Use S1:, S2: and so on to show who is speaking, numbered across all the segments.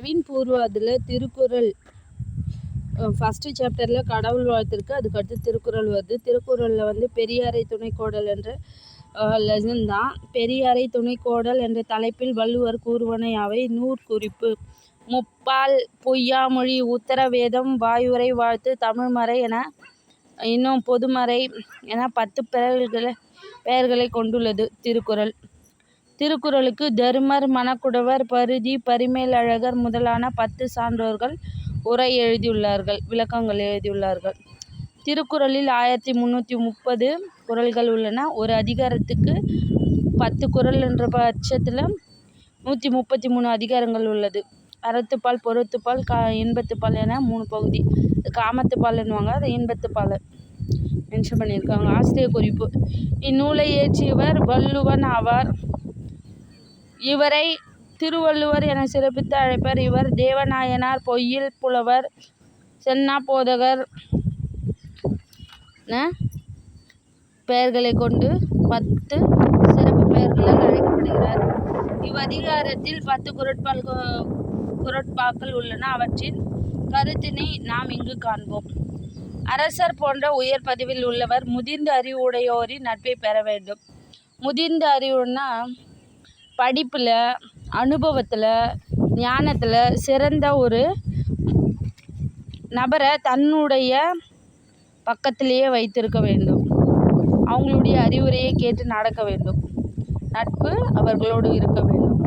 S1: Naveen பூர்வாதில் Thirukkural first சாப்டரில் கடவுள் வாழ்த்திருக்கு. அதுக்கடுத்து திருக்குறள் வருது. திருக்குறளில் வந்து பெரியாரை துணைக்கோடல் என்ற லெசன் தான். பெரியாரை துணைக்கோடல் என்ற தலைப்பில் வள்ளுவர் கூறுவன யாவை? நூற்குறிப்பு. முப்பால் பொய்யாமொழி உத்தரவேதம் வாயுரை வாழ்த்து தமிழ்மறை என இன்னும் பொதுமறை என பத்து பெயர்களை பெயர்களை கொண்டுள்ளது திருக்குறள். திருக்குறளுக்கு தருமர் மணக்குடவர் பரிதி பரிமேலழகர் முதலான பத்து சான்றோர்கள் உரை எழுதியுள்ளார்கள் விளக்கங்கள் எழுதியுள்ளார்கள். திருக்குறளில் ஆயிரத்தி முந்நூற்றி முப்பது குறள்கள் உள்ளன. ஒரு அதிகாரத்துக்கு பத்து குரல் என்ற பட்சத்தில் நூற்றி முப்பத்தி மூணு அதிகாரங்கள் உள்ளது. அறத்துப்பால் பொறுத்துப்பால் கா இன்பத்துப்பால் என மூணு பகுதி. காமத்துப்பால்னுவாங்க அது இன்பத்துப்பால் மென்ஷன் பண்ணியிருக்காங்க. ஆசிரியர் குறிப்பு. இந்நூலை இயற்றியவர் வள்ளுவன் ஆவார். இவரை திருவள்ளுவர் என சிறப்பித்து அழைப்பர். இவர் தேவநாயனார் பொய்யில் புலவர் சென்னா போதகர் பெயர்களை கொண்டு பத்து சிறப்பு பெயர்களால் அழைக்கப்படுகிறார். இவ்வதிகாரத்தில் பத்து குரட்பால் குரட்பாக்கள் உள்ளன. அவற்றின் கருத்தினை நாம் இங்கு காண்போம். அரசர் போன்ற உயர் பதவியில் உள்ளவர் முதிர்ந்த அறிவுடையோரின் நட்பை பெற வேண்டும். முதிர்ந்த அறிவுன்னா படிப்பில் அனுபவத்தில் ஞானத்தில் சிறந்த ஒரு நபரை தன்னுடைய பக்கத்திலேயே வைத்திருக்க வேண்டும். அவங்களுடைய அறிவுரையை கேட்டு நடக்க வேண்டும். நட்பு அவர்களோடு இருக்க வேண்டும்.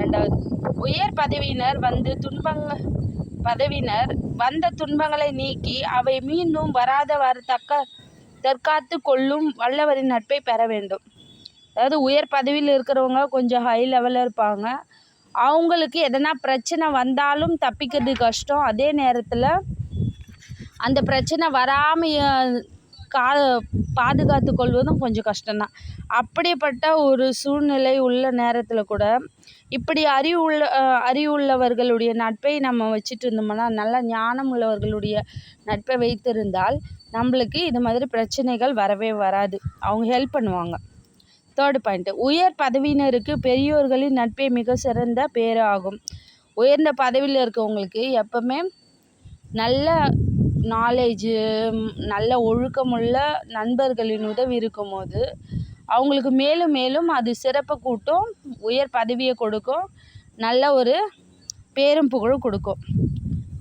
S1: ரெண்டாவது உயர் பதவியினர் வந்து துன்பங்க பதவியினர் வந்த துன்பங்களை நீக்கி அவை மீண்டும் வராதவாறு தக்க தற்காத்து கொள்ளும் வல்லவரின் நட்பை பெற வேண்டும். அதாவது உயர் பதவியில் இருக்கிறவங்க கொஞ்சம் ஹை லெவலில் இருப்பாங்க. அவங்களுக்கு எதனா பிரச்சனை வந்தாலும் தப்பிக்கிறது கஷ்டம். அதே நேரத்தில் அந்த பிரச்சனை வராமல் கா பாதுகாத்து கொள்வதும் கொஞ்சம் கஷ்டம்தான். அப்படிப்பட்ட ஒரு சூழ்நிலை உள்ள நேரத்தில் கூட இப்படி அறிவுள்ள அறிவுள்ளவர்களுடைய நட்பை நம்ம வச்சுட்டு இருந்தோம்னா நல்ல ஞானம் உள்ளவர்களுடைய நட்பை வைத்திருந்தால் நம்மளுக்கு இது மாதிரி பிரச்சனைகள் வரவே வராது. அவங்க ஹெல்ப் பண்ணுவாங்க. தேர்டு பாயிண்ட்டு உயர் பதவியினருக்கு பெரியோர்களின் நட்பே மிக சிறந்த பேர் ஆகும் உயர்ந்த பதவியில் இருக்கவங்களுக்கு எப்போவுமே நல்ல நாலேஜு நல்ல ஒழுக்கமுள்ள நண்பர்களின் உதவி இருக்கும்போது அவங்களுக்கு மேலும் மேலும் அது சிறப்பை கூட்டும் உயர் பதவியை கொடுக்கும் நல்ல ஒரு பேரும் புகழும் கொடுக்கும்.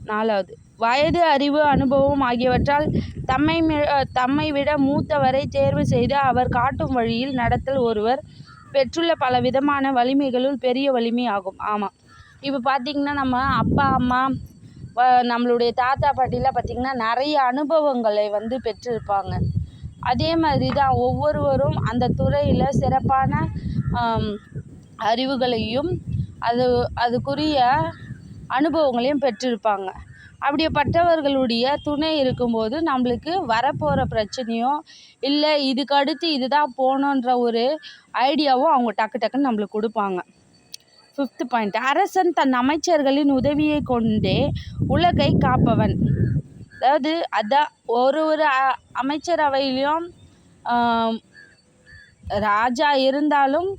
S1: நாலாவது. வயது அறிவு அனுபவம் ஆகியவற்றால் தம்மை தம்மை விட மூத்தவரை தேர்வு செய்து அவர் காட்டும் வழியில் நடத்தல் ஒருவர் பெற்றுள்ள பல விதமான வலிமைகளுள் பெரிய வலிமை ஆகும். ஆமாம் இப்போ பார்த்திங்கன்னா நம்ம அப்பா அம்மா நம்மளுடைய தாத்தா பாட்டிலாம் பார்த்திங்கன்னா நிறைய அனுபவங்களை வந்து பெற்றிருப்பாங்க. அதே மாதிரி தான் ஒவ்வொருவரும் அந்த துறையில் சிறப்பான அறிவுகளையும் அது அதுக்குரிய அனுபவங்களையும் பெற்றிருப்பாங்க. அப்படிப்பட்டவர்களுடைய துணை இருக்கும்போது நம்மளுக்கு வரப்போகிற பிரச்சனையோ இல்லை இதுக்கு அடுத்து இது தான் போகணுன்ற ஒரு ஐடியாவும் அவங்க டக்கு டக்குன்னு நம்மளுக்கு கொடுப்பாங்க. ஃபிஃப்த்து பாயிண்ட் அரசன் தன் அமைச்சர்களின் உதவியை கொண்டே உலகை காப்பவன். அதாவது அதான் ஒரு ஒரு அமைச்சரவையிலையும் ராஜா இருந்தாலும்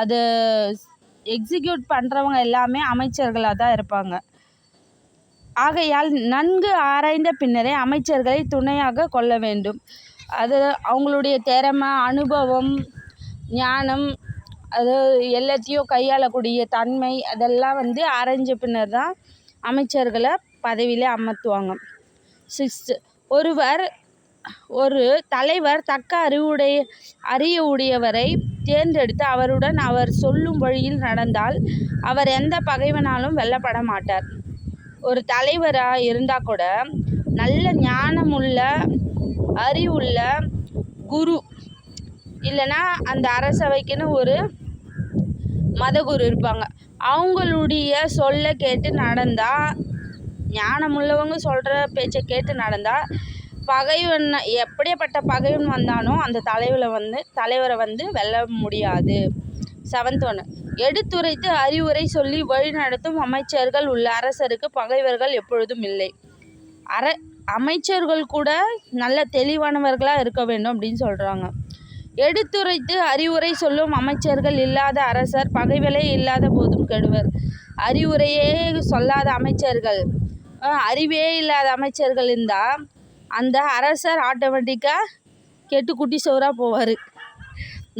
S1: அது எக்ஸிக்யூட் பண்ணுறவங்க எல்லாமே அமைச்சர்களாக தான் இருப்பாங்க. ஆகையால் நன்கு ஆராய்ந்த பின்னரே அமைச்சர்களை துணையாக கொள்ள வேண்டும். அது அவங்களுடைய திறமை அனுபவம் ஞானம் அது எல்லாத்தையும் கையாளக்கூடிய தன்மை அதெல்லாம் வந்து ஆராய்ஞ்ச பின்னர் தான் அமைச்சர்களை பதவியில் அமர்த்துவாங்க. சிக்ஸ்த்து ஒருவர் ஒரு தலைவர் தக்க அறிவுடைய அறிய உடையவரை தேர்ந்தெடுத்து அவருடன் அவர் சொல்லும் வழியில் நடந்தால் அவர் எந்த பகைவனாலும் வெல்லப்பட மாட்டார். ஒரு தலைவராக இருந்தால் கூட நல்ல ஞானமுள்ள அறிவுள்ள குரு. இல்லைன்னா அந்த அரசவைக்குன்னு ஒரு மதகுரு இருப்பாங்க. அவங்களுடைய சொல்ல கேட்டு நடந்தால் ஞானமுள்ளவங்க சொல்கிற பேச்சை கேட்டு நடந்தால் பகைவன் எப்படியாப்பட்ட பகைவன் வந்தாலும் அந்த தலைவரை வந்து தலைவரை வந்து வெல்ல முடியாது. செவன்த் ஒன்று எடுத்துரைத்து அறிவுரை சொல்லி வழிநடத்தும் அமைச்சர்கள் உள்ள அரசருக்கு பகைவர்கள் எப்பொழுதும் இல்லை. அர அமைச்சர்கள் கூட நல்ல தெளிவானவர்களாக இருக்க வேண்டும் அப்படின்னு சொல்கிறாங்க எடுத்துரைத்து அறிவுரை சொல்லும் அமைச்சர்கள் இல்லாத அரசர் பகைவலே இல்லாத போதும் கெடுவர். அறிவுரையே சொல்லாத அமைச்சர்கள் அறிவே இல்லாத அமைச்சர்கள் இருந்தால் அந்த அரசர் ஆட்டோமேட்டிக்காக கெட்டு குட்டி சோறாக போவார்.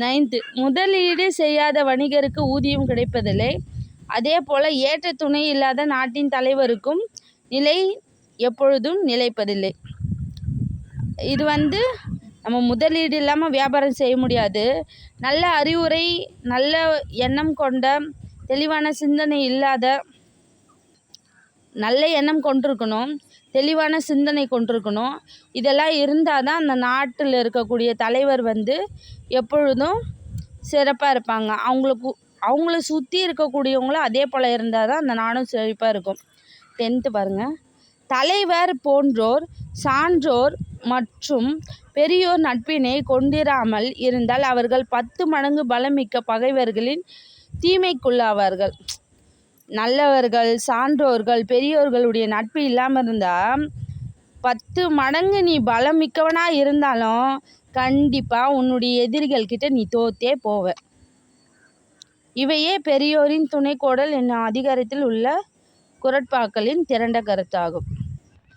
S1: நைன்த்து முதலீடு செய்யாத வணிகருக்கு ஊதியம் கிடைப்பதில்லை. அதே போல் ஏற்ற துணை இல்லாத நாட்டின் தலைவருக்கும் நிலை எப்பொழுதும் நிலைப்பதில்லை. இது வந்து நம்ம முதலீடு இல்லாமல் வியாபாரம் செய்ய முடியாது. நல்ல அறிவுரை நல்ல எண்ணம் கொண்ட தெளிவான சிந்தனை இல்லாத நல்ல எண்ணம் கொண்டிருக்கணும். தெளிவான சிந்தனை கொண்டிருக்கணும். இதெல்லாம் இருந்தால் தான் அந்த நாட்டில் இருக்கக்கூடிய தலைவர் வந்து எப்பொழுதும் சிறப்பாக இருப்பாங்க. அவங்களுக்கு அவங்கள சுற்றி இருக்கக்கூடியவங்களும் அதே போல் இருந்தால் தான் அந்த நாடும் செழிப்பாக இருக்கும். டென்த்து பாருங்கள் தலைவர் போன்றோர் சான்றோர் மற்றும் பெரியோர் நட்பினை கொண்டிராமல் இருந்தால் அவர்கள் பத்து மடங்கு பலமிக்க பகைவர்களின் தீமைக்குள்ளாவார்கள். நல்லவர்கள் சான்றோர்கள் பெரியோர்களுடைய நட்பு இல்லாமல் இருந்தால் பத்து மடங்கு நீ பலம் மிக்கவனாக இருந்தாலும் கண்டிப்பாக உன்னுடைய எதிரிகள் கிட்ட நீ தோத்தே போவ. இவையே பெரியோரின் துணைக்கோடல் என்னும் அதிகாரத்தில் உள்ள குரட்பாக்களின் திரண்ட கருத்தாகும்.